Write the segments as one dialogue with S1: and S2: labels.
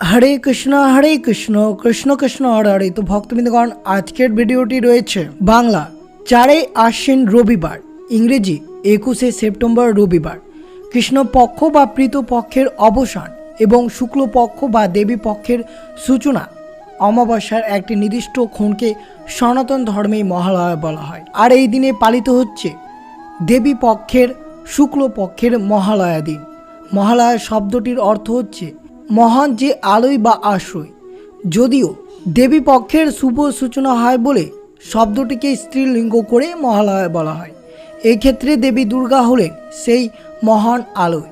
S1: হরে কৃষ্ণ হরে কৃষ্ণ কৃষ্ণ কৃষ্ণ, হরে হরে। তো ভক্তবৃন্দগণ, আজকের ভিডিওটি রয়েছে বাংলা চারই আশ্বিন রবিবার, ইংরেজি একুশে সেপ্টেম্বর রবিবার। কৃষ্ণপক্ষ বা পক্ষের অবসান এবং শুক্লপক্ষ বা দেবী পক্ষের সূচনা অমাবস্যার একটি নির্দিষ্ট ক্ষণকে সনাতন ধর্মে মহালয়া বলা হয়। আর এই দিনে পালিত হচ্ছে দেবী পক্ষের শুক্লপক্ষের মহালয়া দিন। মহালয়া শব্দটির অর্থ হচ্ছে মহান যে আলোয় বা আশ্রয়। যদিও দেবী পক্ষের শুভ সূচনা হয় বলে শব্দটিকে স্ত্রীলিঙ্গ করে মহালয়া বলা হয়। এক্ষেত্রে দেবী দুর্গা হলেন সেই মহান আলোয়।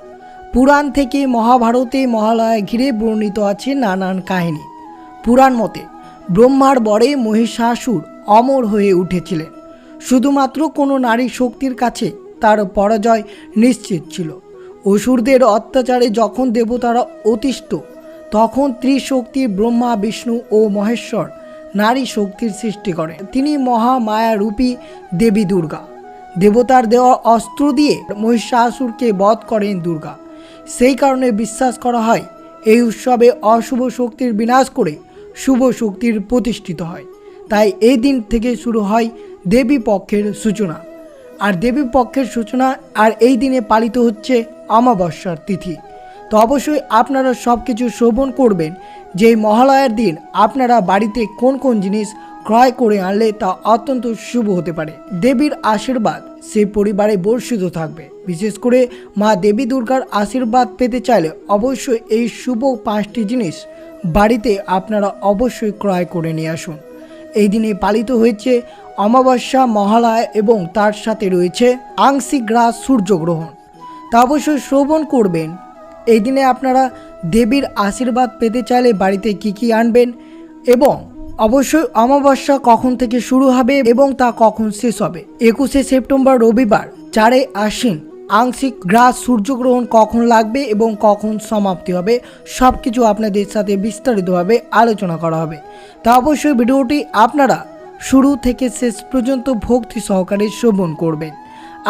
S1: পুরাণ থেকে মহাভারতে মহালয়া ঘিরে বর্ণিত আছে নানান কাহিনী। পুরাণ মতে ব্রহ্মার বরে মহিষাসুর অমর হয়ে উঠেছিলেন। শুধুমাত্র কোনো নারী শক্তির কাছে তার পরাজয় নিশ্চিত ছিল। অসুরদের অত্যাচারে যখন দেবতারা অতিষ্ঠ, তখন ত্রিশক্তি ব্রহ্মা, বিষ্ণু ও মহেশ্বর নারী শক্তির সৃষ্টি করেন তিনি মহামায়া রূপী দেবী দুর্গা। দেবতার দেওয়া অস্ত্র দিয়ে মহিষাসুরকে বধ করেন দুর্গা। সেই কারণে বিশ্বাস করা হয়, এই উৎসবে অশুভ শক্তির বিনাশ করে শুভ শক্তির প্রতিষ্ঠিত হয়। তাই এই দিন থেকে শুরু হয় দেবী পক্ষের সূচনা। আর দেবী পক্ষের সূচনা আর এই দিনে পালিত হচ্ছে অমাবস্যার তিথি। তো অবশ্যই আপনারা সব কিছু শোভন করবেন যে মহালয়ার দিন আপনারা বাড়িতে কোন কোন জিনিস ক্রয় করে আনলে তা অত্যন্ত শুভ হতে পারে। দেবীর আশীর্বাদ সেই পরিবারে বর্ষিত থাকবে। বিশেষ করে মা দেবী দুর্গার আশীর্বাদ পেতে চাইলে অবশ্যই এই শুভ পাঁচটি জিনিস বাড়িতে আপনারা অবশ্যই ক্রয় করে নিয়ে আসুন। এই দিনে পালিত হয়েছে অমাবস্যা, মহালয়া এবং তার সাথে রয়েছে আংশিক গ্রাস সূর্যগ্রহণ। তা অবশ্যই শ্রবণ করবেন। এই দিনে আপনারা দেবীর আশীর্বাদ পেতে চাইলে বাড়িতে কি কি আনবেন এবং অবশ্যই অমাবস্যা কখন থেকে শুরু হবে এবং তা কখন শেষ হবে। একুশে সেপ্টেম্বর রবিবার, চারে আশ্বিন, আংশিক গ্রাস সূর্যগ্রহণ কখন লাগবে এবং কখন সমাপ্তি হবে সব কিছু আপনাদের সাথে বিস্তারিতভাবে আলোচনা করা হবে। তা অবশ্যই ভিডিওটি আপনারা শুরু থেকে শেষ পর্যন্ত ভক্তি সহকারে শ্রবণ করবেন।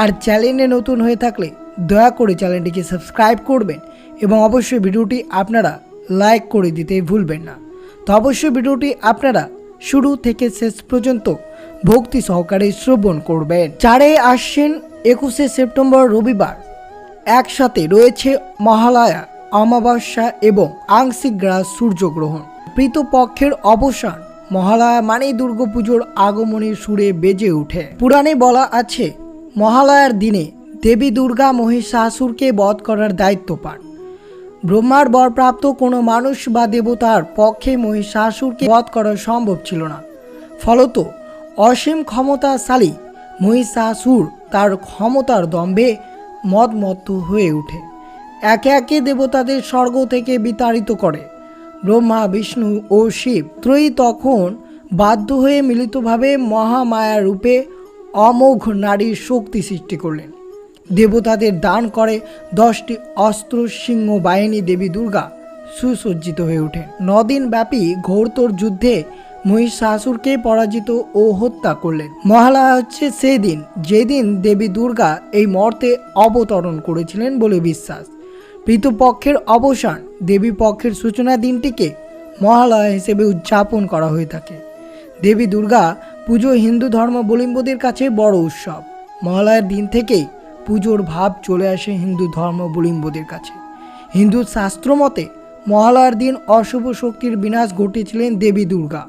S1: আর চ্যানেলে নতুন হয়ে থাকলে দয়া করে চ্যানেলটিকে সাবস্ক্রাইব করবেন এবং অবশ্যই ভিডিওটি আপনারা লাইক করে দিতে ভুলবেন না। তো অবশ্যই ভিডিওটি আপনারা শুরু থেকে শেষ পর্যন্ত ভক্তি সহকারে শ্রবণ করবেন। চারে আসছেন একুশে সেপ্টেম্বর রবিবার। একসাথে রয়েছে মহালয়া, অমাবস্যা এবং আংশিক গ্রাস সূর্যগ্রহণ। পক্ষের অবসান, মহালয়া মানেই দুর্গাপুজোর আগমনের সুরে বেজে ওঠে। পুরাণে বলা আছে, মহালয়ার দিনে দেবী দুর্গা মহিষাসুরকে বধ করার দায়িত্ব পান ব্রহ্মার বরপ্রাপ্ত কোনো মানুষ বা দেবতার পক্ষে মহিষাসুরকে বধ করা সম্ভব ছিল না। ফলত অসীম ক্ষমতাশালী মহিষাসুর তার ক্ষমতার দম্ভে মদমত্ত হয়ে ওঠে। একে একে দেবতাদের স্বর্গ থেকে বিতাড়িত করে। ব্রহ্মা, বিষ্ণু ও শিব ত্রয়ী তখন বাধ্য হয়ে মিলিতভাবে মহামায়া রূপে অমোঘ নারীর শক্তি সৃষ্টি করলেন। দেবতাদের দান করে, দশটি অস্ত্র, সিংহ বাহিনী, দেবী দুর্গা সুসজ্জিত হয়ে ওঠেন নদিন ব্যাপী ঘোরতর যুদ্ধে মহিষাসুরকে পরাজিত ও হত্যা করলেন। মহালয়া হচ্ছে সেই দিন যেদিন দেবী দুর্গা এই মর্তে অবতরণ করেছিলেন বলে বিশ্বাস। পিতৃপক্ষের অবসান, দেবী পক্ষের সূচনা দিনটিকে মহালয়া হিসেবে উদযাপন করা হয়ে থাকে। দেবী দুর্গা পুজো হিন্দু ধর্মাবলম্বীদের কাছে বড় উৎসব। মহালয়ার দিন থেকেই পুজোর ভাব চলে আসে হিন্দু ধর্মাবলম্বীদের কাছে। হিন্দু শাস্ত্র মতে, মহালয়ার দিন অশুভ শক্তির বিনাশ ঘটিয়েছিলেন দেবী দুর্গা।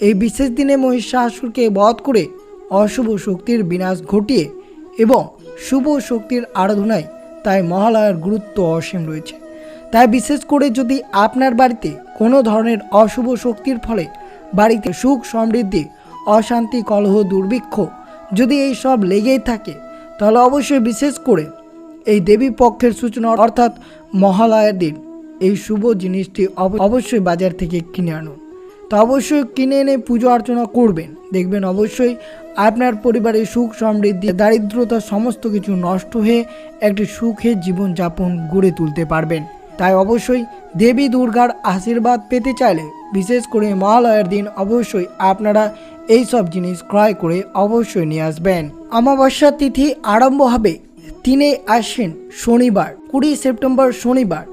S1: এই বিশেষ দিনে মহিষাসুরকে বধ করে অশুভ শক্তির বিনাশ ঘটিয়ে এবং শুভ শক্তির আরাধনায় তাই মহালয়ার গুরুত্ব অসীম রয়েছে। তাই বিশেষ করে যদি আপনার বাড়িতে কোনো ধরনের অশুভ শক্তির ফলে বাড়িতে সুখ সমৃদ্ধি, অশান্তি, কলহ, দুর্ভিক্ষ যদি এই সব লেগেই থাকে তাহলে অবশ্যই বিশেষ করে এই দেবী পক্ষের সূচনা অর্থাৎ মহালয়ার দিন, এই শুভ জিনিসটি অব- অবশ্যই বাজার থেকে কিনে আনুন তো অবশ্যই কিনে এনে পুজো অর্চনা করবেন। দেখবেন অবশ্যই আপনার পরিবারে সুখ সমৃদ্ধি, দারিদ্রতা সমস্ত কিছু নষ্ট হয়ে একটি সুখে জীবনযাপন গড়ে তুলতে পারবেন। তাই অবশ্যই দেবী দুর্গার আশীর্বাদ পেতে চাইলে বিশেষ করে মহালয়ার দিন অবশ্যই আপনারা এই সব জিনিস ক্রয় করে অবশ্যই নিয়ে আসবেন। অমাবস্যা তিথি আরম্ভ হবে তিনে আশ্বিন শনিবার, কুড়ি সেপ্টেম্বর শনিবার,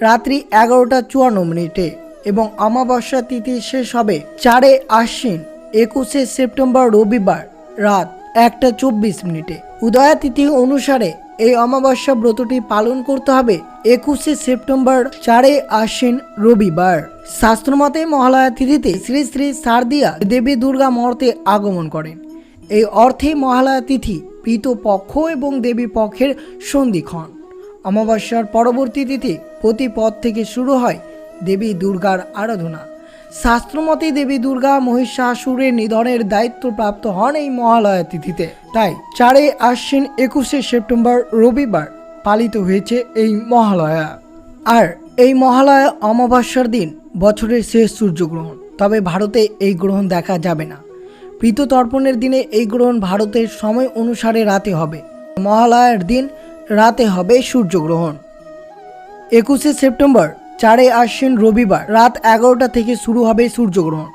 S1: রাত্রি এগারোটা চুয়ান্ন মিনিটে এবং অমাবস্যা তিথি শেষ হবে চারে আশ্বিন একুশে সেপ্টেম্বর রবিবার রাত একটা চব্বিশ মিনিটে। উদয়া তিথি অনুসারে এই অমাবস্যা ব্রতটি পালন করতে হবে একুশে সেপ্টেম্বর চারে আশ্বিন রবিবার। শাস্ত্রমতে মহালয়া তিথিতে শ্রী শ্রী শারদিয়া দেবী দুর্গা মর্তে আগমন করেন। এই অর্থে মহালয়া তিথি পক্ষ এবং দেবী পক্ষের সন্ধিক্ষণ। অমাবস্যার পরবর্তী তিথি প্রতিপদ থেকে শুরু হয় দেবী দুর্গার আরাধনা। শাস্ত্রমতে দেবী দুর্গা মহিষাসুরের নিধনের দায়িত্ব প্রাপ্ত হন এই মহালয়া তিথিতে। তাই চারে আশ্বিন একুশে সেপ্টেম্বর রবিবার পালিত হয়েছে এই মহালয়া। আর এই মহালয়া অমাবস্যার দিন বছরের শেষ সূর্যগ্রহণ। তবে ভারতে এই গ্রহণ দেখা যাবে না। তর্পণের দিনে এই গ্রহণ ভারতের সময় অনুসারে রাতে হবে। মহালয়ার দিন রাতে হবে সূর্যগ্রহণ। একুশে সেপ্টেম্বর চারে আশ্বিন রবিবার। রাত এগারোটা থেকে শুরু হবে সূর্যগ্রহণ।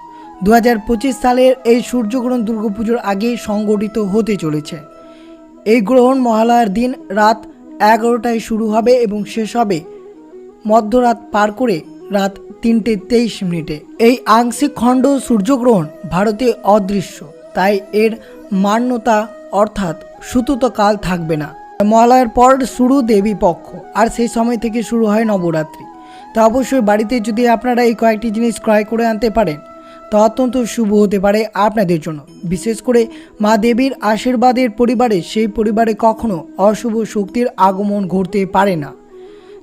S1: দু হাজার পঁচিশ সালের এই সূর্যগ্রহণ দুর্গাপুজোর আগেই সংগঠিত হতে চলেছে। এই গ্রহণ মহালয়ার দিন রাত এগারোটায় শুরু হবে এবং শেষ হবে মধ্যরাত পার করে রাত তিনটে তেইশ মিনিটে। এই আংশিক খণ্ড সূর্যগ্রহণ ভারতে অদৃশ্য, তাই এর মান্যতা অর্থাৎ কাল থাকবে না। মহালয়ার পর শুরু দেবী পক্ষ, আর সেই সময় থেকে শুরু হয় নবরাত্রি। তা অবশ্যই বাড়িতে যদি আপনারা এই কয়েকটি জিনিস ক্রয় করে আনতে পারেন, তা অত্যন্ত শুভ হতে পারে আপনাদের জন্য। বিশেষ করে মা দেবীর আশীর্বাদের পরিবারে সেই পরিবারে কখনো অশুভ শক্তির আগমন ঘটতে পারে না।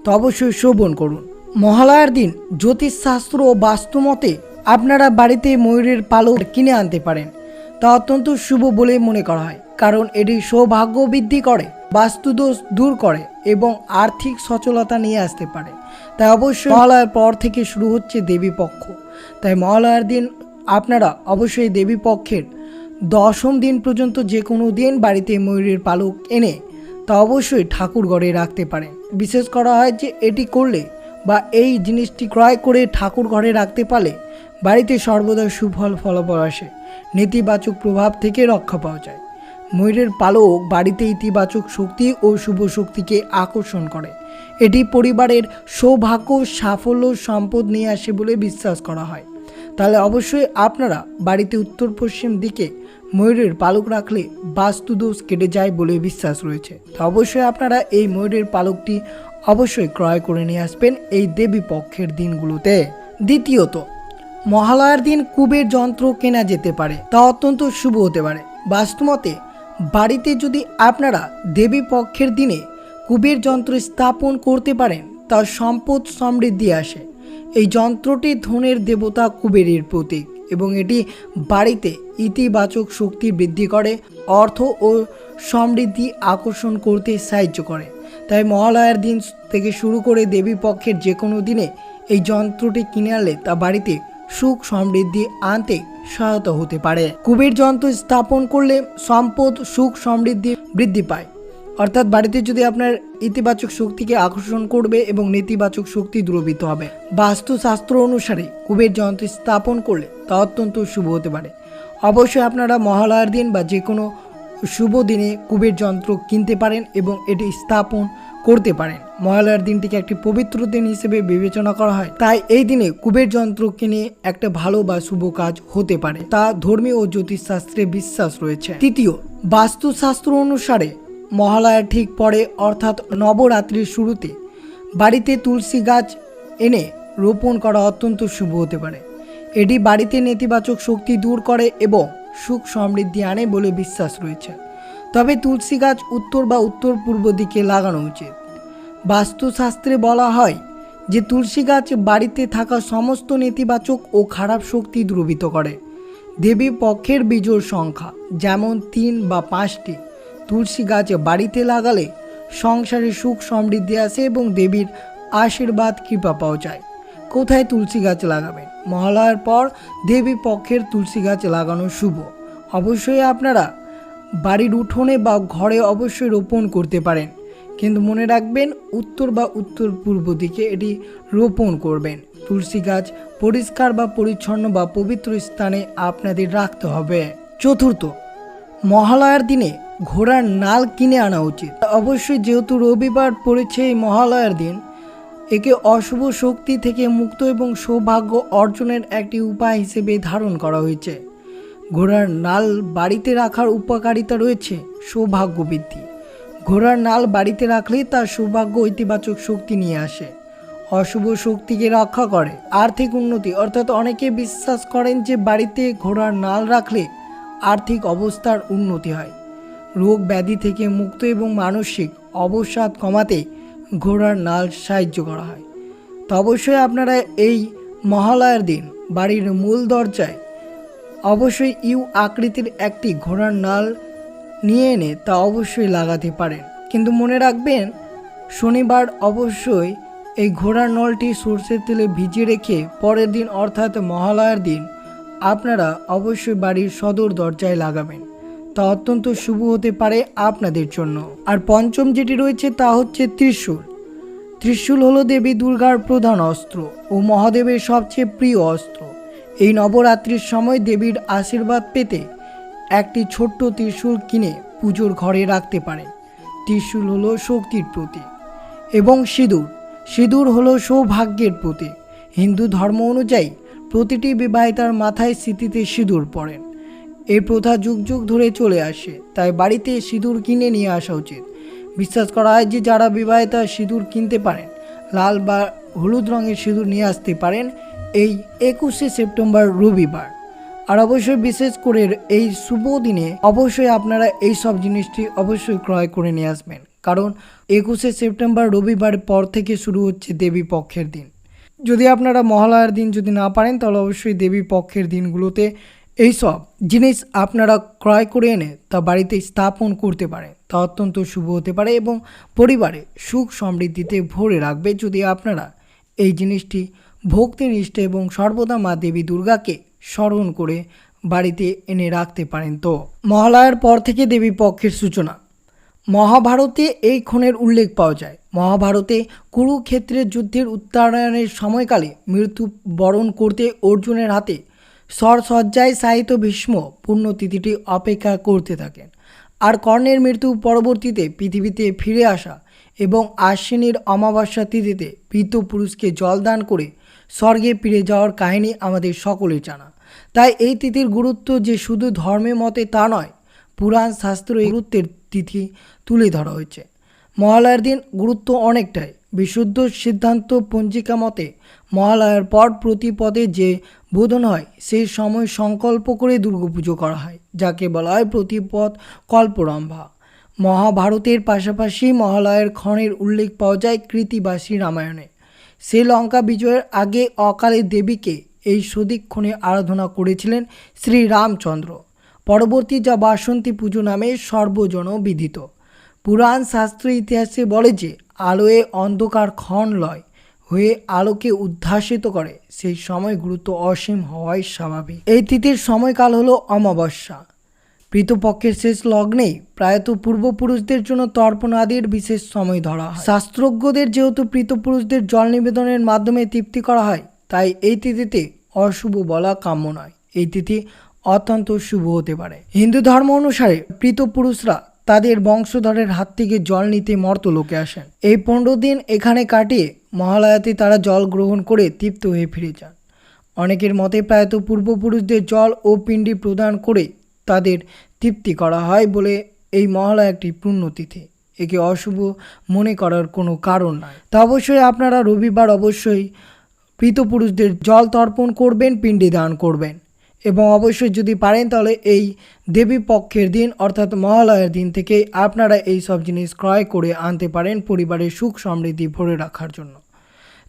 S1: তো অবশ্যই শ্রবণ করুন। মহালয়ার দিন জ্যোতিষশাস্ত্র ও বাস্তুমতে আপনারা বাড়িতে ময়ূরের পালক কিনে আনতে পারেন। তা অত্যন্ত শুভ বলে মনে করা হয়, কারণ এটি সৌভাগ্য বৃদ্ধি করে, বাস্তুদোষ দূর করে এবং আর্থিক সচলতা নিয়ে আসতে পারে। তাই অবশ্যই মহালয়ার পর থেকে শুরু হচ্ছে দেবী পক্ষ তাই মহালয়ার দিন আপনারা অবশ্যই দেবী পক্ষের দশম দিন পর্যন্ত যে কোনো দিন বাড়িতে ময়ূরের পালক এনে তা অবশ্যই ঠাকুর ঘরে রাখতে পারেন। বিশেষ করা হয় যে এটি করলে বা এই জিনিসটি ক্রয় করে ঠাকুর ঘরে রাখতে পারলে বাড়িতে সর্বদা সুফল ফলাফল আসে, নেতিবাচক প্রভাব থেকে রক্ষা পাওয়া যায়। ময়ূরের পালক বাড়িতে ইতিবাচক শক্তি ও শুভ শক্তিকে আকর্ষণ করে। এটি পরিবারের সৌভাগ্য, সাফল্য, সম্পদ নিয়ে আসে বলে বিশ্বাস করা হয়। তাহলে অবশ্যই আপনারা বাড়িতে উত্তর পশ্চিম দিকে ময়ূরের পালক রাখলে বাস্তুদোষ কেটে যায় বলে বিশ্বাস রয়েছে। তো অবশ্যই আপনারা এই ময়ূরের পালকটি অবশ্যই ক্রয় করে নিয়ে আসবেন এই দেবী পক্ষের দিনগুলোতে। দ্বিতীয়ত, মহালয়ার দিন কুবের যন্ত্র কেনা যেতে পারে, তা অত্যন্ত শুভ হতে পারে। বাস্তুমতে, বাড়িতে যদি আপনারা দেবী পক্ষের দিনে কুবের যন্ত্র স্থাপন করতে পারেন তা সম্পদ সমৃদ্ধি আসে। এই যন্ত্রটি ধনের দেবতা কুবেরের প্রতীক এবং এটি বাড়িতে ইতিবাচক শক্তি বৃদ্ধি করে, অর্থ ও সমৃদ্ধি আকর্ষণ করতে সাহায্য করে। তাই মহালয়ার দিন থেকে শুরু করে দেবী পক্ষের যে কোনো দিনে এই যন্ত্রটি কিনে আনলে তা বাড়িতে সুখ সমৃদ্ধি আনতে সহায়তা হতে পারে। কুবের যন্ত্র স্থাপন করলে সম্পদ সুখ সমৃদ্ধি বৃদ্ধি পায়। অর্থাৎ বাড়িতে যদি আপনার ইতিবাচক শক্তিকে আকর্ষণ করবে এবং নেতিবাচক শক্তি দূরীভূত হবে। বাস্তুশাস্ত্র অনুসারে কুবের যন্ত্র স্থাপন করলে তা অত্যন্ত শুভ হতে পারে। অবশ্যই আপনারা মহালয়ার দিন বা যে কোনো শুভ দিনে কুবের যন্ত্র কিনতে পারেন এবং এটি স্থাপন করতে পারেন। মহালয়ার দিনটিকে একটি পবিত্র দিন হিসেবে বিবেচনা করা হয়। তাই এই দিনে কুবের যন্ত্র কিনে একটা ভালো বা শুভ কাজ হতে পারে। তা ধর্মীয় ও জ্যোতিষশাস্ত্রে বিশ্বাস রয়েছে। তৃতীয়, বাস্তুশাস্ত্র অনুসারে মহালয়ার ঠিক পরে, অর্থাৎ নবরাত্রির শুরুতে, বাড়িতে তুলসী গাছ এনে রোপণ করা অত্যন্ত শুভ হতে পারে। এটি বাড়িতে নেতিবাচক শক্তি দূর করে এবং সুখ সমৃদ্ধি আনে বলে বিশ্বাস রয়েছে। তবে তুলসী গাছ উত্তর বা উত্তর পূর্ব দিকে লাগানো উচিত। বাস্তুশাস্ত্রে বলা হয় যে, তুলসী গাছ বাড়িতে থাকা সমস্ত নেতিবাচক ও খারাপ শক্তি দ্রবীত করে। দেবী পক্ষের বীজোর সংখ্যা, যেমন তিন বা পাঁচটি তুলসী গাছ বাড়িতে লাগালে সংসারে সুখ সমৃদ্ধি আসে এবং দেবীর আশীর্বাদ, কৃপা পাওয়া যায়। কোথায় তুলসী গাছ লাগাবেন? মহালয়ার পর দেবী পক্ষের তুলসী গাছ লাগানো শুভ। অবশ্যই আপনারা বাড়ির উঠোনে বা ঘরে অবশ্যই রোপণ করতে পারেন। কিন্তু মনে রাখবেন, উত্তর বা উত্তর পূর্ব দিকে এটি রোপণ করবেন। তুলসী গাছ পরিষ্কার বা পরিচ্ছন্ন বা পবিত্র স্থানে আপনাদের রাখতে হবে। চতুর্থ মহালয়ার দিনে ঘোড়ার নাল কিনে আনা উচিত। অবশ্যই যেহেতু রবিবার পড়েছে এই মহালয়ার দিন, একে অশুভ শক্তি থেকে মুক্ত এবং সৌভাগ্য অর্জনের একটি উপায় হিসেবে ধারণ করা হয়েছে। ঘোড়ার নাল বাড়িতে রাখার উপকারিতা রয়েছে সৌভাগ্য বৃদ্ধি ঘোড়ার নাল বাড়িতে রাখলে তার সৌভাগ্য ইতিবাচক শক্তি নিয়ে আসে, অশুভ শক্তিকে রক্ষা করে, আর্থিক উন্নতি। অর্থাৎ অনেকে বিশ্বাস করেন যে বাড়িতে ঘোড়ার নাল রাখলে আর্থিক অবস্থার উন্নতি হয়। রোগ ব্যাধি থেকে মুক্ত এবং মানসিক অবসাদ কমাতে ঘোড়ার নাল সাহায্য করা হয়। তো অবশ্যই আপনারা এই মহালয়ার দিন বাড়ির মূল দরজায় অবশ্যই ইউ আকৃতির একটি ঘোড়ার নাল নিয়ে এনে তা অবশ্যই লাগাতে পারেন। কিন্তু মনে রাখবেন, শনিবার অবশ্যই এই ঘোড়ার নলটি সর্ষের তেলে ভিজিয়ে রেখে পরের দিন অর্থাৎ মহালয়ার দিন আপনারা অবশ্যই বাড়ির সদর দরজায় লাগাবেন। তা অত্যন্ত শুভ হতে পারে আপনাদের জন্য। আর পঞ্চম যেটি রয়েছে তা হচ্ছে ত্রিশূল। ত্রিশূল হলো দেবী দুর্গার প্রধান অস্ত্র ও মহাদেবের সবচেয়ে প্রিয় অস্ত্র। এই নবরাত্রির সময় দেবীর আশীর্বাদ পেতে একটি ছোট্ট ত্রিশূল কিনে পুজোর ঘরে রাখতে পারেন। ত্রিশূল হলো শক্তির প্রতীক এবং সিঁদুর। সিঁদুর হলো সৌভাগ্যের প্রতীক। হিন্দু ধর্ম অনুযায়ী প্রতিটি বিবাহিতার মাথায় স্মৃতিতে সিঁদুর পড়েন এই প্রথা যুগ যুগ ধরে চলে আসে, তাই বাড়িতে সিঁদুর কিনে নিয়ে আসা উচিত। বিশ্বাস করা হয় যে যারা বিবাহিতা সিঁদুর কিনতে পারেন, লাল বা হলুদ রঙের সিঁদুর নিয়ে আসতে পারেন এই একুশে সেপ্টেম্বর রবিবার। আর অবশ্যই বিশেষ করে এই শুভ দিনে অবশ্যই আপনারা এই সব জিনিসটি অবশ্যই ক্রয় করে নিয়ে আসবেন। কারণ একুশে সেপ্টেম্বর রবিবার পর থেকে শুরু হচ্ছে দেবী পক্ষের দিন। যদি আপনারা মহালয়ার দিন যদি না পারেন, তাহলে অবশ্যই দেবী পক্ষের দিনগুলোতে এই সব জিনিস আপনারা ক্রয় করে এনে তা বাড়িতে স্থাপন করতে পারেন। তা অত্যন্ত শুভ হতে পারে এবং পরিবারে সুখ সমৃদ্ধিতে ভরে রাখবে যদি আপনারা এই জিনিসটি ভক্তি নিষ্ঠে এবং সর্বদা মা দেবী দুর্গাকে স্মরণ করে বাড়িতে এনে রাখতে পারেন তো। মহালয়ার পর থেকে দেবী পক্ষের সূচনা। মহাভারতে এই ক্ষণের উল্লেখ পাওয়া যায়। মহাভারতে কুরুক্ষেত্রের যুদ্ধের উত্তরায়ণের সময়কালে মৃত্যু বরণ করতে অর্জুনের হাতে সরসজ্জায় সাহিত্য ভীষ্ম পুণ্যতিথিটি অপেক্ষা করতে থাকেন। আর কর্ণের মৃত্যু পরবর্তীতে পৃথিবীতে ফিরে আসা এবং আশ্বিনীর অমাবস্যা তিথিতে পুরুষকে জলদান করে স্বর্গে ফিরে যাওয়ার কাহিনী আমাদের সকলের জানা। তাই এই তিথির গুরুত্ব যে শুধু ধর্মের মতে তা নয়, পুরাণ শাস্ত্র এই গুরুত্বের তিথি তুলে ধরা হয়েছে। মহালয়ার দিন গুরুত্ব অনেকটাই। বিশুদ্ধ সিদ্ধান্ত পঞ্জিকা মতে মহালয়ার পর প্রতিপদে যে বোধন হয় সেই সময় সংকল্প করে দুর্গাপুজো করা হয়, যাকে বলা হয় প্রতিপদ কল্পরম্ভা। মহাভারতের পাশাপাশি মহালয়ের ক্ষণের উল্লেখ পাওয়া যায় কৃতিবাসী রামায়ণে। সে লঙ্কা বিজয়ের আগে অকালে দেবীকে এই সদিক্ষণে আরাধনা করেছিলেন শ্রীরামচন্দ্র। পরবর্তী যা বাসন্তী পুজো নামে সর্বজন বিদিত পুরাণ শাস্ত্র ইতিহাসে বলে যে, আলোয় অন্ধকার ক্ষণ লয়, হয়ে আলোকে উদ্ভাসিত করে। সেই সময় গুরুত্ব অসীম হওয়াই স্বাভাবিক। এই তিথির সময়কাল হলো অমাবস্যা। প্রীতপক্ষের শেষ লগ্নেই প্রায়ত পূর্বপুরুষদের জন্য তর্পণ আদির বিশেষ সময় ধরা হয়। শাস্ত্রজ্ঞদের যেহেতু প্রীতপুরুষদের জল নিবেদনের মাধ্যমে তৃপ্তি করা হয়, তাই এই তিথিতে অশুভ বলা কাম্য নয়। এই তিথি অত্যন্ত শুভ হতে পারে। হিন্দু ধর্ম অনুসারে প্রীতপুরুষরা তাদের বংশধরের হাত থেকে জল নিতে মর্তলোকে আসেন। এই পনেরো দিন এখানে কাটিয়ে মহালয়াতে তারা জল গ্রহণ করে তৃপ্ত হয়ে ফিরে যান। অনেকের মতে প্রায়ত পূর্বপুরুষদের জল ও পিণ্ডি প্রদান করে তাদের তৃপ্তি করা হয় বলে এই মহালয়া একটি পুণ্যতিথি। একে অশুভ মনে করার কোনো কারণ নয় তা অবশ্যই আপনারা রবিবার অবশ্যই পৃতপুরুষদের জল তর্পণ করবেন, পিণ্ডি দান করবেন। এবং অবশ্যই যদি পারেন তাহলে এই দেবী পক্ষের দিন অর্থাৎ মহালয়ের দিন থেকে আপনারা এই সব জিনিস ক্রয় করে আনতে পারেন পরিবারের সুখ সমৃদ্ধি ভরে রাখার জন্য।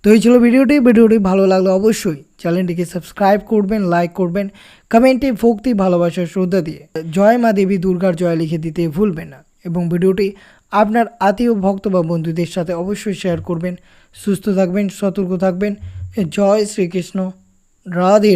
S1: তো এই ছিল ভিডিওটি। ভিডিওটি ভালো লাগলে অবশ্যই চ্যানেলটিকে সাবস্ক্রাইব করবেন, লাইক করবেন, কমেন্টে ভক্তি ভালোবাসার শ্রদ্ধা দিয়ে জয় মা দেবী দুর্গার জয় লিখে দিতে ভুলবেন না এবং ভিডিওটি আপনার আত্মীয়, ভক্ত বা বন্ধুদের সাথে অবশ্যই শেয়ার করবেন। সুস্থ থাকবেন, সতর্ক থাকবেন। জয় শ্রীকৃষ্ণ। রাধে